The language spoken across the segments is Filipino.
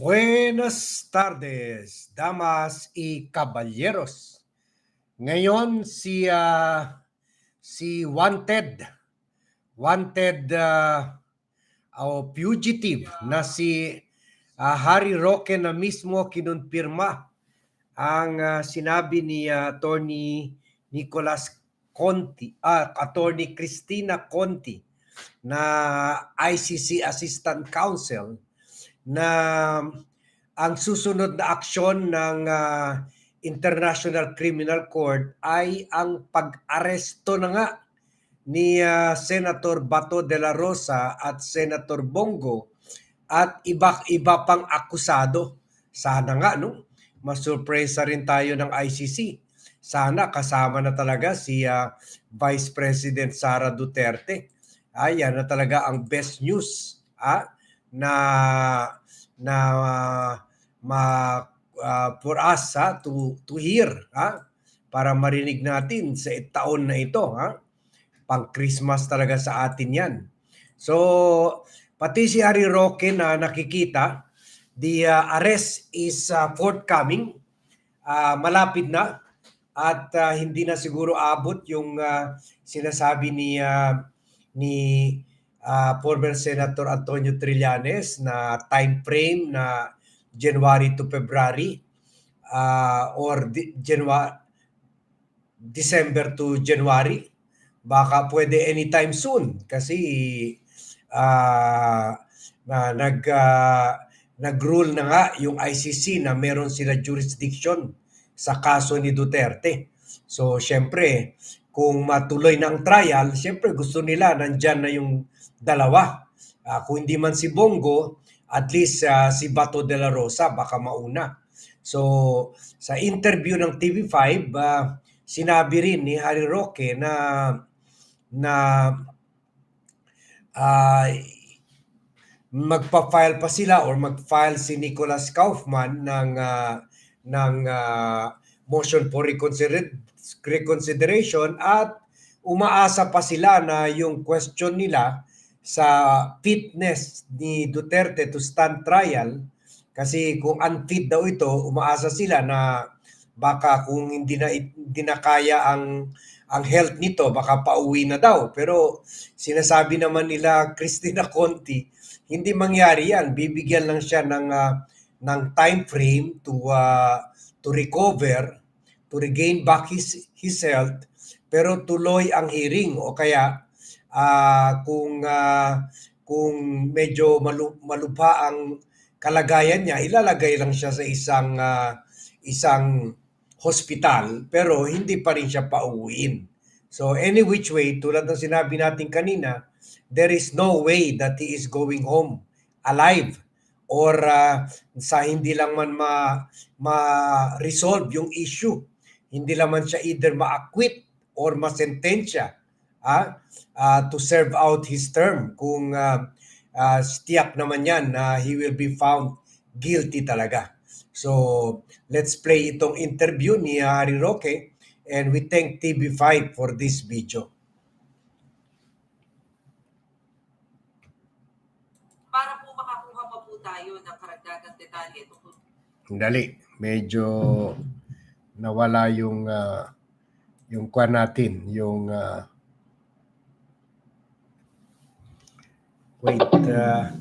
Buenas tardes, damas y caballeros. Ngayon si ah, si wanted wanted ah, o fugitive na si ah, Harry Roque na mismo kinumpirma ang ah, sinabi ni ah, Attorney Nicolas Conti, ah, Attorney Christina Conti na ICC Assistant Counsel na ang susunod na aksyon ng ah, International Criminal Court ay ang pag-aresto na nga ni ah, Senator Bato de la Rosa at Senator Bongo at iba-iba pang akusado. Sana nga, no? Masurpresa rin tayo ng ICC. Sana kasama na talaga si ah, Vice President Sara Duterte. Ay, yan na talaga ang best news ah, na na ma ah, for us ha, to to hear ha, para marinig natin sa taon na ito ha. Pang Christmas talaga sa atin 'yan. So pati si Harry Roque na nakikita the ah, arrest is ah, forthcoming. Ah, malapit na at ah, hindi na siguro abot yung ah, sinasabi ni ah, ni ah, former Senator Antonio Trillanes na time frame na January to February ah, or January December to January baka pwede anytime soon kasi ah, na nag ah, nag-rule na nga yung ICC na meron sila jurisdiction sa kaso ni Duterte. So syempre, kung matuloy na ang trial, syempre gusto nila nandyan na yung dalawa. Ah, kung hindi man si Bongo, at least ah, si Bato de la Rosa baka mauna. So sa interview ng TV5, ah, sinabi rin ni Harry Roque na na ah, magpa-file pa sila or mag-file si Nicholas Kaufman ng ah, ng ah, motion for reconsider- reconsideration at umaasa pa sila na yung question nila sa fitness ni Duterte to stand trial kasi kung unfit daw ito, umaasa sila na baka kung hindi na hindi na kaya ang ang health nito, baka pauwi na daw. Pero sinasabi naman nila Christina Conti, hindi mangyari 'yan. Bibigyan lang siya ng ah, ng time frame to ah, to recover, to regain back his his health, pero tuloy ang hearing o kaya ah, kung ah, kung medyo malu- malubha ang kalagayan niya, ilalagay lang siya sa isang ah, isang hospital pero hindi pa rin siya pauwiin. So any which way, tulad ng sinabi natin kanina, there is no way that he is going home alive or ah, sa hindi lang man ma ma-resolve yung issue. Hindi lang man siya either ma-acquit or masentensya ah, ah, to serve out his term kung ah, ah, tiyak naman yan na he will be found guilty talaga. So, let's play itong interview ni Harry Roque and we thank TV5 for this video. para po makakuha pa po tayo ng karagdagang detalye tungkol Dali, medyo nawala yung ah, yung kwan natin, yung ah, wait, ah,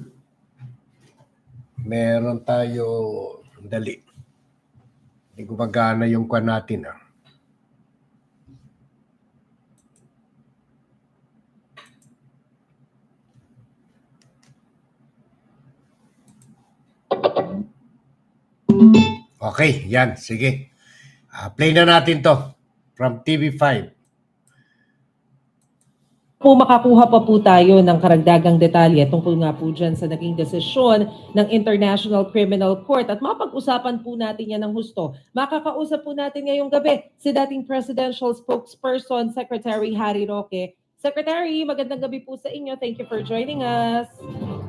meron tayo dali. Hindi gumagana yung kwan natin ah. Okay, yan, sige. Ah, play na natin to from TV5. Po makakuha pa po tayo ng karagdagang detalye tungkol nga po dyan sa naging desisyon ng International Criminal Court at mapag-usapan po natin yan ng husto. Makakausap po natin ngayong gabi si dating Presidential Spokesperson Secretary Harry Roque. Secretary, magandang gabi po sa inyo. Thank you for joining us.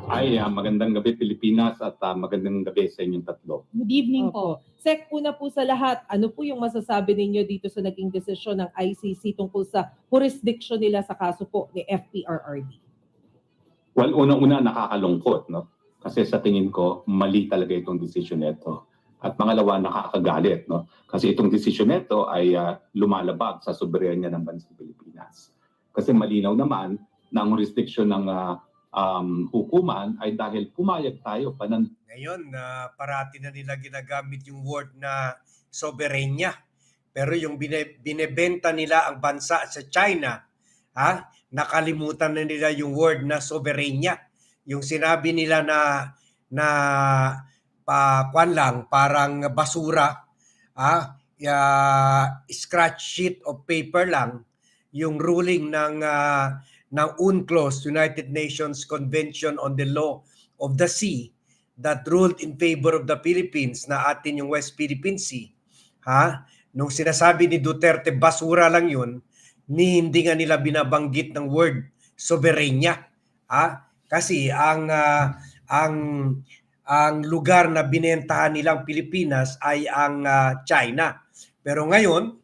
Ay, ah, magandang gabi Pilipinas at ah, magandang gabi sa inyong tatlo. Good evening po. Opo. Sec, una po sa lahat, ano po yung masasabi ninyo dito sa naging desisyon ng ICC tungkol sa jurisdiction nila sa kaso po ni FPRRD? Well, unang-una nakakalungkot, no? Kasi sa tingin ko, mali talaga itong desisyon nito. At pangalawa, nakakagalit. No? Kasi itong desisyon nito ay ah, lumalabag sa soberenya ng bansang Pilipinas. Kasi malinaw naman na ang restriction ng ah, um, hukuman ay dahil pumayag tayo panan Ngayon, na parati na nila ginagamit yung word na soberenya. Pero yung bine, binebenta nila ang bansa sa China, ha? nakalimutan na nila yung word na soberenya. Yung sinabi nila na na pa kwan lang parang basura, ha? Ya, scratch sheet of paper lang yung ruling ng ah, ng UNCLOS, United Nations Convention on the Law of the Sea that ruled in favor of the Philippines na atin yung West Philippine Sea. Ha? Nung sinasabi ni Duterte, basura lang yun, ni hindi nga nila binabanggit ng word soberenya. Ha? Kasi ang ah, ang ang lugar na binentahan nilang Pilipinas ay ang ah, China. Pero ngayon,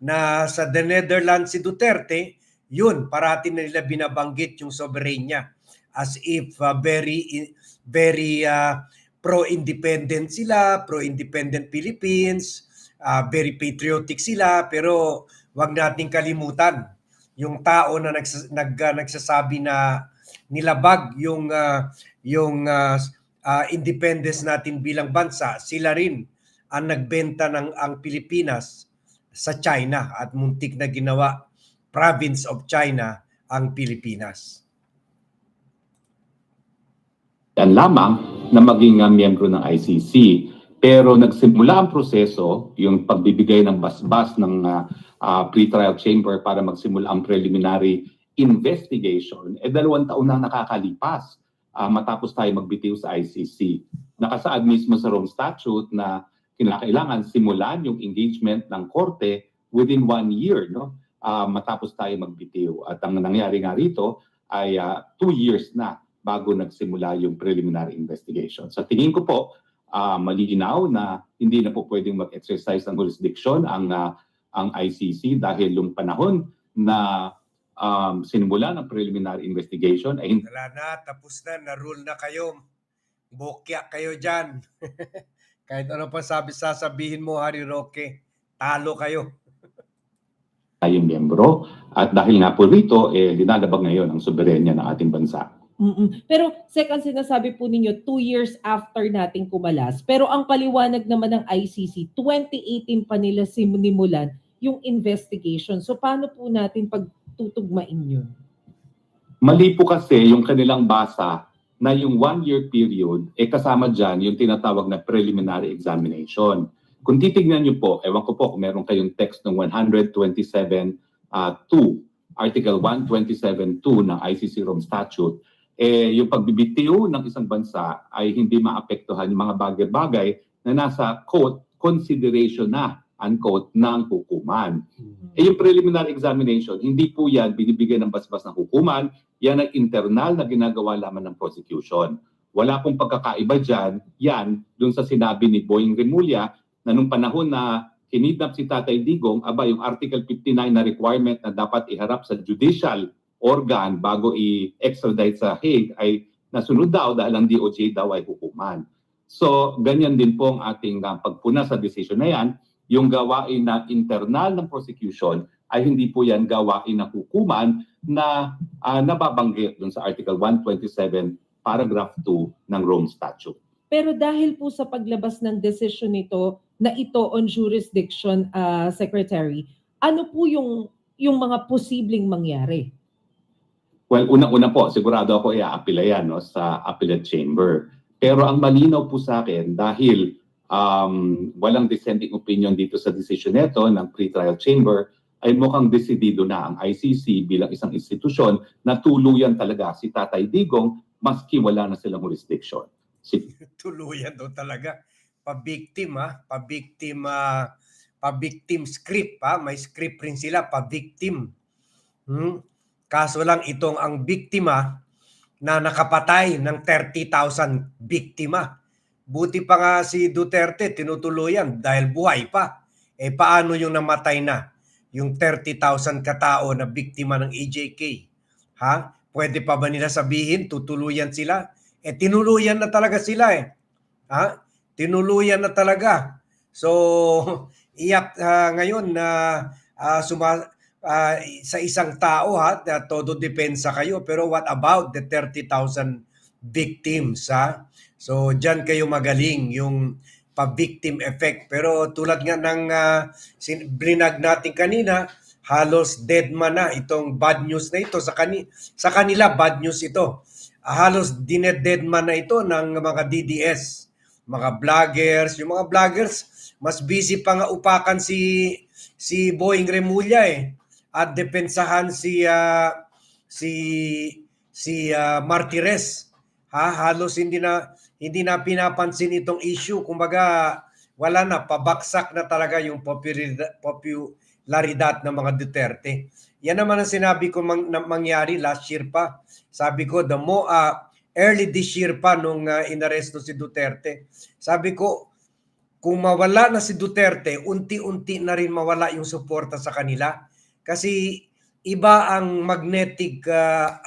na sa the Netherlands si Duterte, yun, parati na nila binabanggit yung soberenya. As if uh, very very uh, pro-independent sila, pro-independent Philippines, uh, very patriotic sila, pero wag nating kalimutan yung tao na nags, nag, uh, nagsasabi na nilabag yung uh, yung uh, uh, independence natin bilang bansa, sila rin ang nagbenta ng ang Pilipinas sa China at muntik na ginawa province of China ang Pilipinas. yan lamang na maging miyembro ng ICC. Pero nagsimula ang proseso, yung pagbibigay ng basbas ng uh, uh, pre-trial chamber para magsimula ang preliminary investigation, eh dalawang taon na nakakalipas uh, matapos tayo magbitiw sa ICC. Nakasaad mismo sa Rome Statute na kinakailangan simulan yung engagement ng korte within one year no uh, matapos tayo magbitiw. At ang nangyari nga rito ay uh, two years na bago nagsimula yung preliminary investigation. Sa tingin ko po, uh, malinaw na hindi na po pwedeng mag-exercise ng jurisdiction ang uh, ang ICC dahil yung panahon na um, sinimula ng preliminary investigation ay Wala na, tapos na, na-rule na kayo. Bokya kayo dyan. Kahit ano pa sabi sasabihin mo, Harry Roque, talo kayo. tayo miyembro. At dahil nga po rito, eh, linalabag ngayon ang soberenya ng ating bansa. Mm-mm. Pero second sinasabi po ninyo, two years after nating kumalas. Pero ang paliwanag naman ng ICC, 2018 pa nila sinimulan yung investigation. So paano po natin pagtutugmain yun? Mali po kasi yung kanilang basa na yung one-year period, eh kasama dyan yung tinatawag na preliminary examination. Kung titignan niyo po, ewan ko po kung meron kayong text ng 127.2, Article 127.2 ng ICC Rome Statute, eh, yung pagbibitiw ng isang bansa ay hindi maapektuhan yung mga bagay-bagay na nasa, quote, consideration na, unquote, ng hukuman. Eh, yung preliminary examination, hindi po yan binibigyan ng basbas ng hukuman, yan ay internal na ginagawa lamang ng prosecution. Wala pong pagkakaiba dyan, yan, dun sa sinabi ni Boying Remulla, na nung panahon na kinidnap si Tatay Digong, aba yung Article 59 na requirement na dapat iharap sa judicial organ bago i-extradite sa Hague ay nasunod daw dahil ang DOJ daw ay hukuman. So, ganyan din po ang ating uh, pagpuna sa decision na yan. Yung gawain na internal ng prosecution ay hindi po yan gawain ng hukuman na uh, nababanggit dun sa Article 127, Paragraph 2 ng Rome Statute. Pero dahil po sa paglabas ng decision nito na ito on jurisdiction, uh, Secretary, ano po yung yung mga posibleng mangyari? Well, unang-una po, sigurado ako i-aapila yan no, sa appellate chamber. Pero ang malinaw po sa akin, dahil um, walang dissenting opinion dito sa decision nito ng pre-trial chamber, ay mukhang desidido na ang ICC bilang isang institusyon na tuluyan talaga si Tatay Digong maski wala na silang jurisdiction. Si Tuluyan daw talaga. Pa-victim ha, pa-victim, ah, pa-victim script ha, may script rin sila, pa-victim. Hmm? Kaso lang itong ang biktima na nakapatay ng 30,000 biktima. Buti pa nga si Duterte tinutuluyan dahil buhay pa. Eh paano yung namatay na? Yung 30,000 katao na biktima ng EJK? Ha? Pwede pa ba nila sabihin tutuluyan sila? Eh tinuluyan na talaga sila eh. Ha? Tinuluyan na talaga. So iyak ah, ngayon na ah, suma ah, sa isang tao ha, todo depensa kayo pero what about the 30,000 victims ha? So diyan kayo magaling yung pa-victim effect. Pero tulad nga ng uh, blinag natin kanina, halos dead man na itong bad news na ito sa kani sa kanila bad news ito. Halos dined-dead man na ito ng mga DDS, mga vloggers, yung mga vloggers mas busy pa nga upakan si si Boeing Remulla eh at depensahan si ah, si si ah, Martires. Ha, halos hindi na hindi na pinapansin itong issue. Kumbaga, wala na, pabaksak na talaga yung popularidad, ng mga Duterte. Yan naman ang sinabi ko mang, mangyari last year pa. Sabi ko, the mo, ah, early this year pa nung uh, inaresto si Duterte. Sabi ko, kung mawala na si Duterte, unti-unti na rin mawala yung suporta sa kanila. Kasi iba ang magnetic, uh,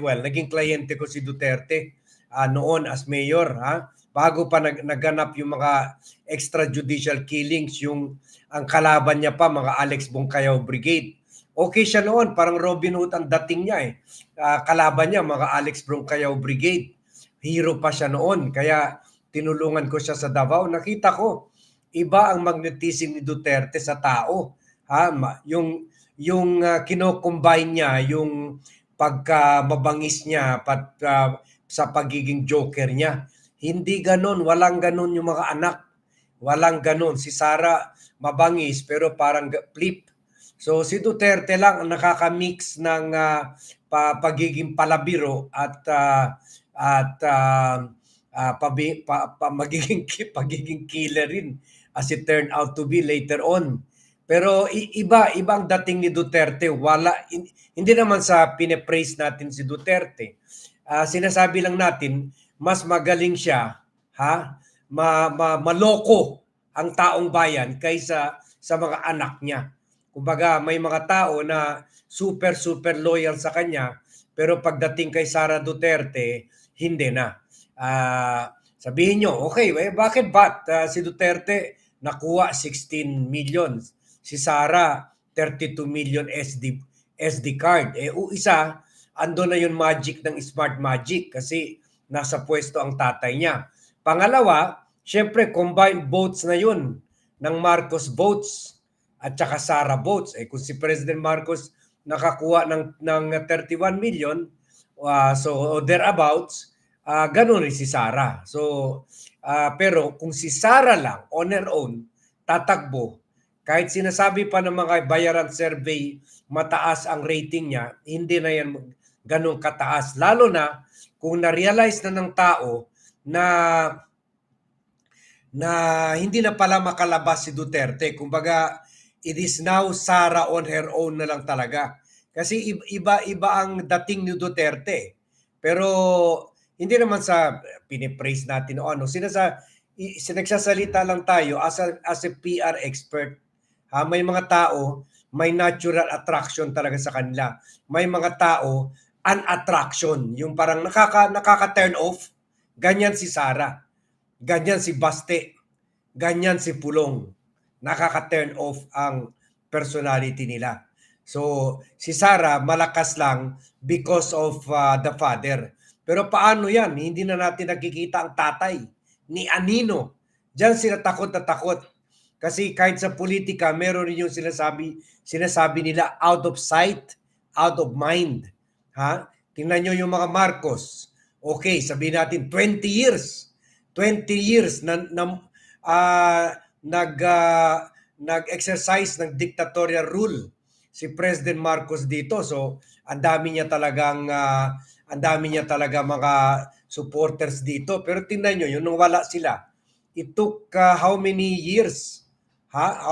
well, naging kliyente ko si Duterte uh, noon as mayor. Ha? Bago pa nag, naganap yung mga extrajudicial killings, yung ang kalaban niya pa, mga Alex Bongkayaw Brigade. Okay siya noon, parang Robin Hood ang dating niya eh. Uh, kalaban niya, mga Alex Bongkayaw Brigade. Hero pa siya noon, kaya tinulungan ko siya sa Davao. Nakita ko, iba ang magnetism ni Duterte sa tao. Ha? Yung, yung uh, kinocombine niya, yung pagka mabangis niya, pat, uh, sa pagiging joker niya. Hindi ganon, walang ganon yung mga anak. Walang ganon. Si Sara mabangis pero parang flip. So si Duterte lang ang nakaka-mix ng pa, pagiging palabiro at ah, at ah, ah, pabi, pa, pa, magiging pagiging killer rin as it turned out to be later on. Pero iba ibang dating ni Duterte, wala hin- hindi naman sa pine-praise natin si Duterte. Ah, sinasabi lang natin mas magaling siya ha ma, ma, maloko ang taong bayan kaysa sa mga anak niya. Kumbaga may mga tao na super super loyal sa kanya pero pagdating kay Sara Duterte hindi na. Ah, sabihin nyo, okay, eh, bakit ba ah, si Duterte nakuha 16 million, si Sara 32 million SD SD card. Eh o isa, ando na yung magic ng smart magic kasi nasa pwesto ang tatay niya. Pangalawa, syempre combined votes na yun ng Marcos votes at saka Sara votes. Eh kung si President Marcos nakakuha ng ng 31 million, uh, so thereabouts, uh, ganun rin si Sara. So uh, pero kung si Sara lang on her own tatakbo, kahit sinasabi pa ng mga bayaran survey mataas ang rating niya, hindi na yan ganun kataas. Lalo na kung na-realize na ng tao na na hindi na pala makalabas si Duterte. Kumbaga, it is now Sara on her own na lang talaga. Kasi iba-iba ang dating ni Duterte. Pero hindi naman sa pinipraise natin o ano. Sinasa, sinagsasalita lang tayo as a, as a PR expert. Ha, may mga tao, may natural attraction talaga sa kanila. May mga tao, an attraction. Yung parang nakaka, nakaka-turn off. Ganyan si Sara. Ganyan si Baste. Ganyan si Pulong. Nakaka-turn off ang personality nila. So, si Sara malakas lang because of uh, the father. Pero paano yan? Hindi na natin nakikita ang tatay ni Anino. Diyan sila takot na takot. Kasi kahit sa politika, meron rin yung sinasabi, sinasabi nila out of sight, out of mind. Ha? Tingnan nyo yung mga Marcos. Okay, sabihin natin 20 years. 20 years na, na uh, nag uh, nag-exercise ng dictatorial rule si President Marcos dito. So, ang dami niya talagang uh, ang dami niya talaga mga supporters dito. Pero tingnan nyo, yung nung wala sila, it took uh, how many years? Ha?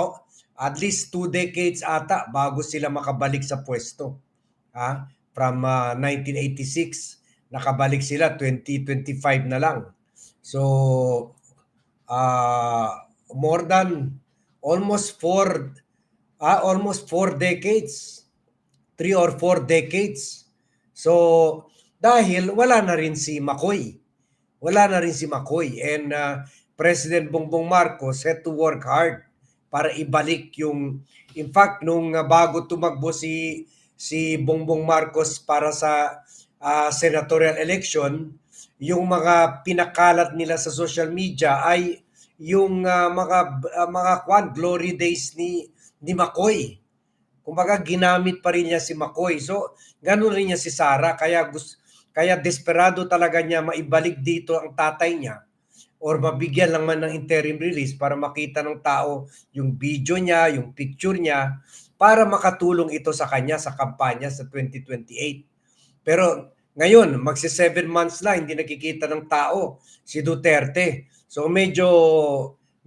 At least two decades ata bago sila makabalik sa pwesto. Ha? From uh, 1986 nakabalik sila 2025 na lang. So uh, more than almost four uh, almost four decades. Three or four decades. So dahil wala na rin si Makoy. wala na rin si McCoy. And uh, President Bongbong Marcos had to work hard para ibalik yung in fact nung bago tumakbo si si Bongbong Marcos para sa uh, senatorial election, yung mga pinakalat nila sa social media ay yung uh, mga uh, mga kwan glory days ni ni McCoy. Kumbaga ginamit pa rin niya si McCoy. So ganun rin niya si Sara kaya gus kaya desperado talaga niya maibalik dito ang tatay niya or mabigyan lang man ng interim release para makita ng tao yung video niya, yung picture niya para makatulong ito sa kanya sa kampanya sa 2028. Pero ngayon, magsi seven months na, hindi nakikita ng tao si Duterte. So medyo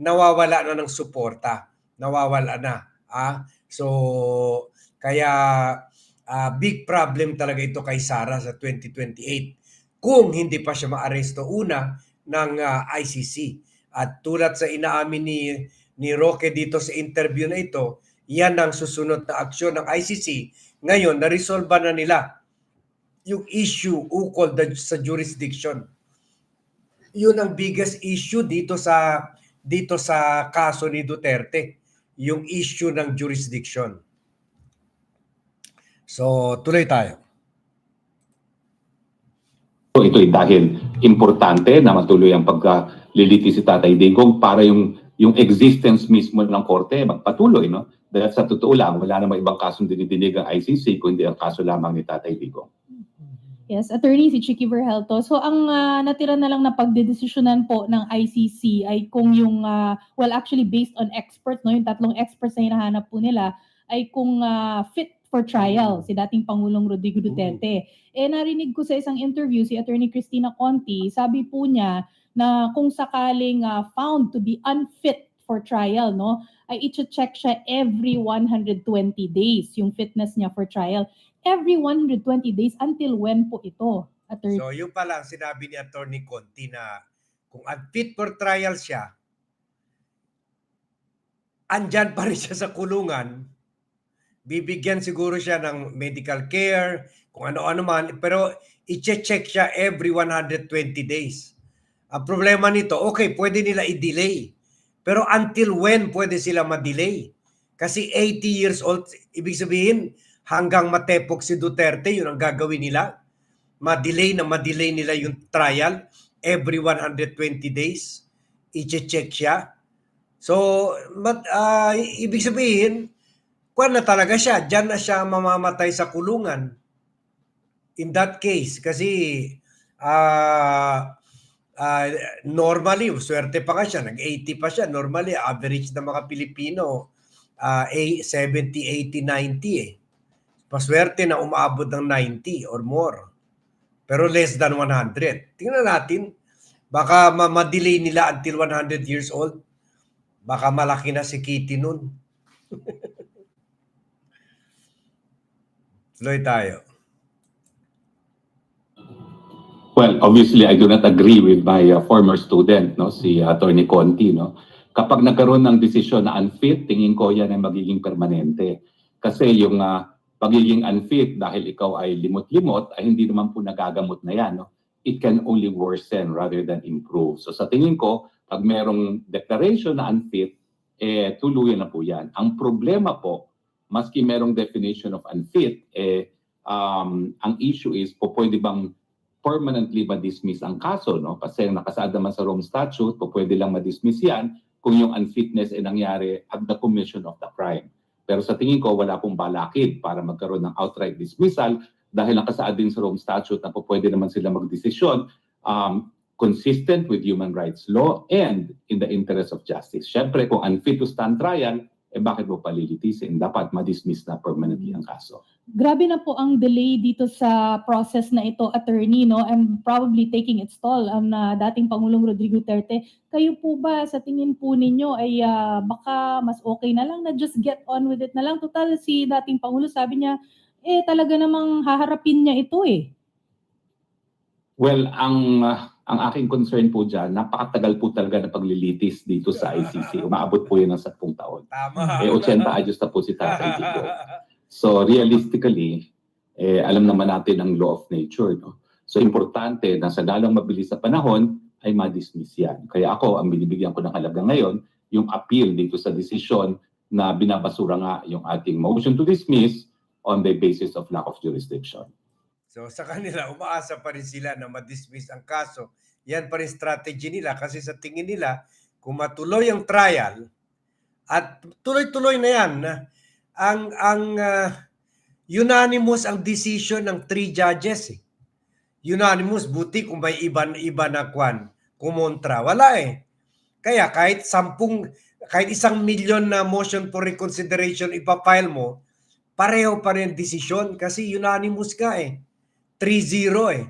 nawawala na ng suporta. Nawawala na. Ah? So kaya ah, big problem talaga ito kay Sara sa 2028 kung hindi pa siya maaresto una ng ah, ICC. At tulad sa inaamin ni ni Roque dito sa interview na ito, yan ang susunod na aksyon ng ICC. Ngayon, na-resolve na nila yung issue ukol sa jurisdiction. Yun ang biggest issue dito sa dito sa kaso ni Duterte, yung issue ng jurisdiction. So, tuloy tayo. Ito ay dahil importante na matuloy ang pagkaliliti si Tatay Digong para yung yung existence mismo ng korte magpatuloy, no? Dahil sa totoo lang, wala namang ibang kasong dinidinig ang ICC kundi ang kaso lamang ni Tatay Digong. Yes, attorney si Chicky Verhelto. So ang ah, natira na lang na pagdedesisyonan po ng ICC ay kung yung ah, well actually based on experts no, yung tatlong experts na hinahanap po nila ay kung ah, fit for trial si dating Pangulong Rodrigo Duterte. Eh narinig ko sa isang interview si Attorney Christina Conti, sabi po niya na kung sakaling ah, found to be unfit for trial, no, ay i-check siya every 120 days yung fitness niya for trial every 120 days until when po ito? Attorney. So, yun pa lang sinabi ni Attorney Conti na kung unfit for trial siya, andyan pa rin siya sa kulungan, bibigyan siguro siya ng medical care, kung ano-ano man, pero i-check siya every 120 days. Ang problema nito, okay, pwede nila i-delay. Pero until when pwede sila ma-delay? Kasi 80 years old, ibig sabihin, hanggang matepok si Duterte, yun ang gagawin nila. Ma-delay na ma-delay nila yung trial every 120 days. I-check siya. So, mat, ah, ibig sabihin, kuwan na talaga siya. Diyan na siya mamamatay sa kulungan. In that case, kasi ah ah, normally, swerte pa ka siya, nag-80 pa siya. Normally, average na mga Pilipino, eh, 70, 80, 90 eh. Paswerte na umaabot ng 90 or more. Pero less than 100. Tingnan natin, baka ma- ma-delay nila until 100 years old. Baka malaki na si Kitty nun. Tuloy tayo. Well, obviously, I do not agree with my uh, former student, no, si Attorney Conti, no. Kapag nagkaroon ng desisyon na unfit, tingin ko yan ay magiging permanente. Kasi yung uh, pagiging unfit dahil ikaw ay limot-limot, ay hindi naman po nagagamot na yan, no. It can only worsen rather than improve. So sa tingin ko, pag merong declaration na unfit, eh tuluyan na po yan. Ang problema po, maski merong definition of unfit, eh um, ang issue is po pwede bang permanently ma-dismiss ang kaso, no? Kasi nakasaad naman sa Rome Statute, pwede lang ma-dismiss yan kung yung unfitness ay nangyari at the commission of the crime. Pero sa tingin ko, wala pong balakid para magkaroon ng outright dismissal dahil nakasaad din sa Rome Statute na pwede naman sila magdesisyon um, consistent with human rights law and in the interest of justice. Siyempre, kung unfit to stand trial, eh bakit mo palilitisin? Dapat ma-dismiss na permanently ang kaso. Grabe na po ang delay dito sa process na ito, attorney, no? And probably taking its toll ang ah, dating Pangulong Rodrigo Duterte. Kayo po ba sa tingin po ninyo ay ah, baka mas okay na lang na just get on with it na lang? Total si dating Pangulo sabi niya, eh talaga namang haharapin niya ito eh. Well, ang ah, ang aking concern po dyan, napakatagal po talaga na paglilitis dito sa ICC. Umaabot po yun ng 10 taon. Tama. Eh, 80 ayos na po si Tatay Digo. So, realistically, eh, alam naman natin ang law of nature. No? So, importante na sa lalong mabilis na panahon, ay ma-dismiss yan. Kaya ako, ang binibigyan ko ng halaga ngayon, yung appeal dito sa desisyon na binabasura nga yung ating motion to dismiss on the basis of lack of jurisdiction. So sa kanila, umaasa pa rin sila na ma-dismiss ang kaso. Yan pa rin strategy nila kasi sa tingin nila, kung matuloy ang trial, at tuloy-tuloy na yan, ang, ang ah, unanimous ang decision ng three judges. Eh. Unanimous, buti kung may iba-iba na kwan, kumontra. Wala eh. Kaya kahit sampung, kahit isang milyon na motion for reconsideration ipapile mo, pareho pa rin desisyon kasi unanimous ka eh. 3-0 eh.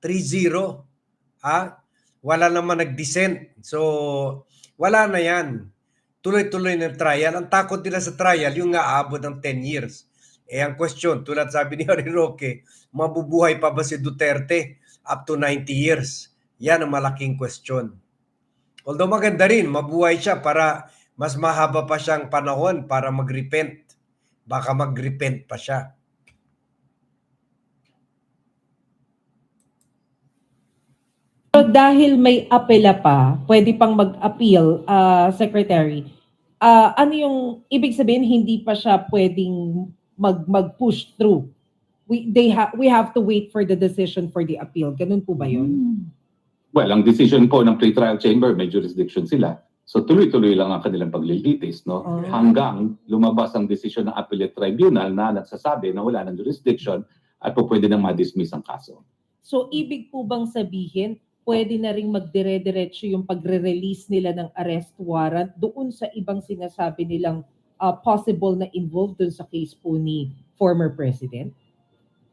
3-0. Ha? Wala naman nag-dissent. So, wala na yan. Tuloy-tuloy ng trial. Ang takot nila sa trial, yung nga abot ng 10 years. Eh, ang question, tulad sabi ni Harry Roque, mabubuhay pa ba si Duterte up to 90 years? Yan ang malaking question. Although maganda rin, mabuhay siya para mas mahaba pa siyang panahon para mag-repent. Baka mag-repent pa siya. So dahil may apela pa, pwede pang mag-appeal, ah, Secretary. Ah, ano yung ibig sabihin hindi pa siya pwedeng mag mag-push through? We they ha- we have to wait for the decision for the appeal. Ganun po ba 'yun? Hmm. Well, ang decision po ng pre-trial chamber, may jurisdiction sila. So tuloy-tuloy lang ang kanilang paglilitis, no? Oh. Hanggang lumabas ang desisyon ng appellate tribunal na nagsasabi na wala ng jurisdiction at po pwede nang ma-dismiss ang kaso. So ibig po bang sabihin pwede na ring magdire-diretso yung pagre-release nila ng arrest warrant doon sa ibang sinasabi nilang ah, possible na involved doon sa case po ni former president?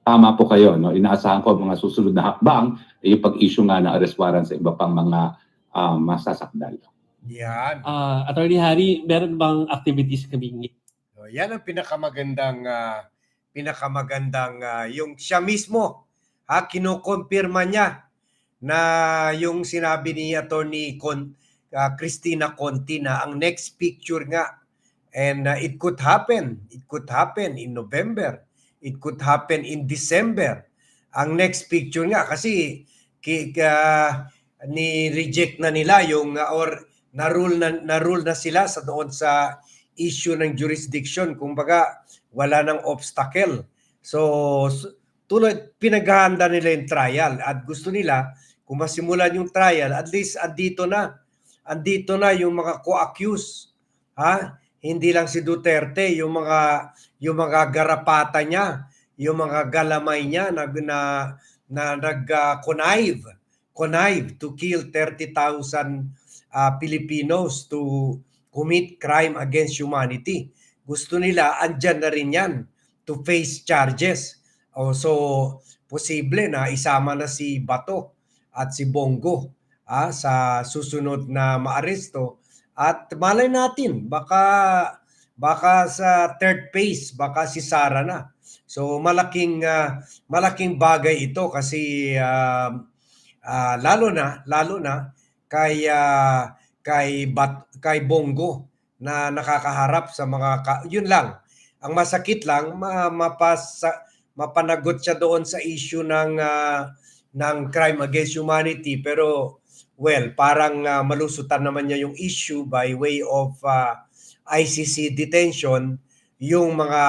Tama po kayo, no? Inaasahan ko ang mga susunod na hakbang ay yung pag-issue nga ng arrest warrant sa iba pang mga ah, masasakdal. Yan. Ah, Attorney Harry, meron bang activities kaming So, yan ang pinakamagandang ah, pinakamagandang ah, yung siya mismo ha kinukumpirma niya na yung sinabi ni Attorney Con, ah, Christina Conti na ang next picture nga and ah, it could happen it could happen in November it could happen in December ang next picture nga kasi ka- ni reject na nila yung ah, or na-rule na, na-rule na sila sa doon sa issue ng jurisdiction. Kumbaga, wala ng obstacle. So, s- tuloy, pinaghahanda nila yung trial at gusto nila, kung masimulan yung trial, at least andito na. Andito na yung mga co-accused. Ha? Hindi lang si Duterte, yung mga yung mga garapata niya, yung mga galamay niya na na, na nag-connive, connive to kill 30,000 uh, Filipinos to commit crime against humanity. Gusto nila, andyan na rin yan to face charges. O, so, posible na isama na si Bato at si Bongo ah, sa susunod na maaresto. At malay natin, baka baka sa third phase, baka si Sara na. So malaking ah, malaking bagay ito kasi ah, ah, lalo na lalo na kay ah, kay Bat, kay Bongo na nakakaharap sa mga ka- yun lang. Ang masakit lang ma, mapasa, mapanagot siya doon sa issue ng ah, ng crime against humanity pero well, parang ah, malusutan naman niya yung issue by way of ah, ICC detention yung mga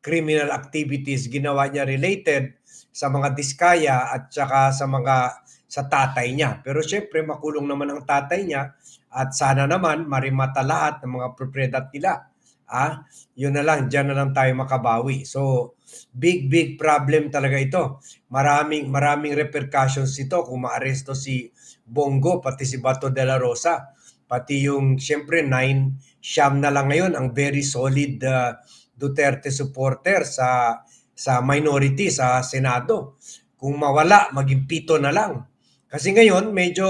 criminal activities ginawa niya related sa mga diskaya at saka sa mga sa tatay niya. Pero syempre makulong naman ang tatay niya at sana naman marimata lahat ng mga propriedad nila. Ah, yun na lang, diyan na lang tayo makabawi. So, big big problem talaga ito. Maraming maraming repercussions ito kung maaresto si Bongo pati si Bato de la Rosa. Pati yung syempre nine siyam na lang ngayon ang very solid uh, Duterte supporter sa sa minority sa Senado. Kung mawala, maging pito na lang. Kasi ngayon, medyo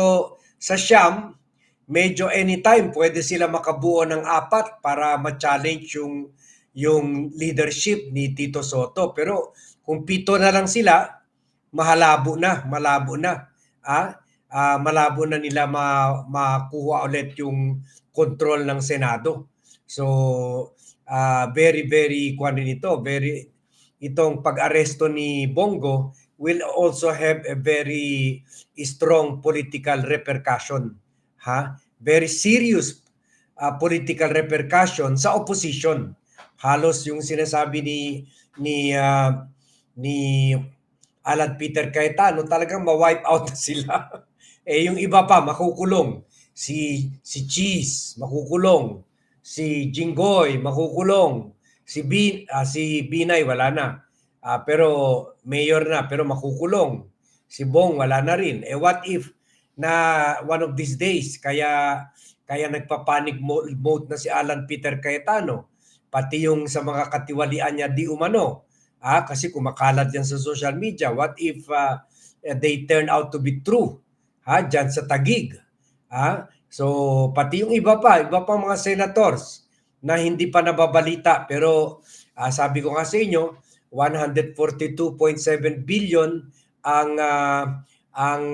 sa siyam, medyo anytime pwede sila makabuo ng apat para ma-challenge yung yung leadership ni Tito Soto. Pero kung pito na lang sila, mahalabo na, malabo na. Ah, ah, malabo na nila ma, makuha ulit yung control ng Senado. So, ah, very, very, kwan din ito, very, itong pag-aresto ni Bongo, will also have a very strong political repercussion. Ha? Very serious uh, political repercussion sa opposition. Halos yung sinasabi ni ni uh, ni Alan Peter Cayetano talagang ma-wipe out na sila. eh yung iba pa makukulong. Si si Cheese makukulong. Si Jinggoy makukulong. Si Bin ah, si Binay wala na. Ah, pero mayor na pero makukulong. Si Bong wala na rin. Eh what if na one of these days. Kaya kaya nagpapanik mo- mode na si Alan Peter Cayetano. Pati yung sa mga katiwalian niya di umano. Ah kasi kumakalat yan sa social media. What if ah, they turn out to be true? Ha diyan sa Tagig ha? So pati yung iba pa iba pa mga senators na hindi pa nababalita. Pero ah, sabi ko nga sa inyo 142.7 billion ang ah, ang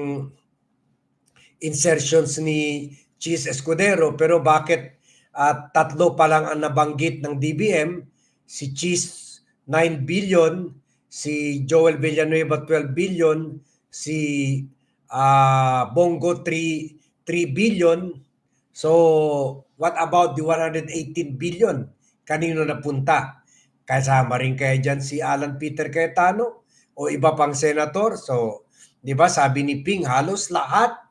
insertions ni Cheese Escudero pero bakit at tatlo pa lang ang nabanggit ng DBM si Cheese 9 billion si Joel Villanueva 12 billion si ah, Bongo 3 3 billion. So what about the 118 billion? Kanino napunta? Kasama rin kaya dyan si Alan Peter Cayetano o iba pang senator? So di ba sabi ni Ping halos lahat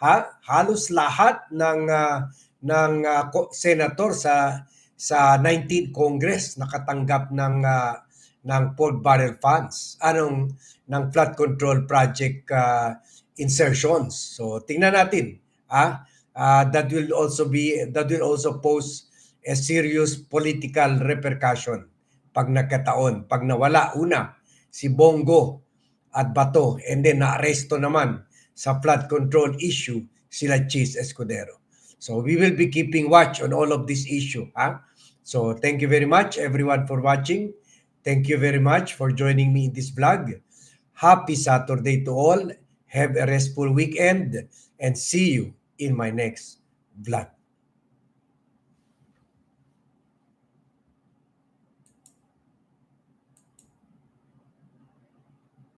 ha halos lahat ng ah, ng ko- senator sa sa 19th Congress nakatanggap ng ah, ng pork barrel funds. Anong ng flood control project ah, insertions. So tingnan natin ah Ah, that will also be that will also pose a serious political repercussion pag nagkataon pag nawala una si Bongo at Bato and then naaresto naman sa flood control issue sila Cheese Escudero. So we will be keeping watch on all of this issue. Ha? So thank you very much everyone for watching. Thank you very much for joining me in this vlog. Happy Saturday to all. Have a restful weekend and see you in my next vlog.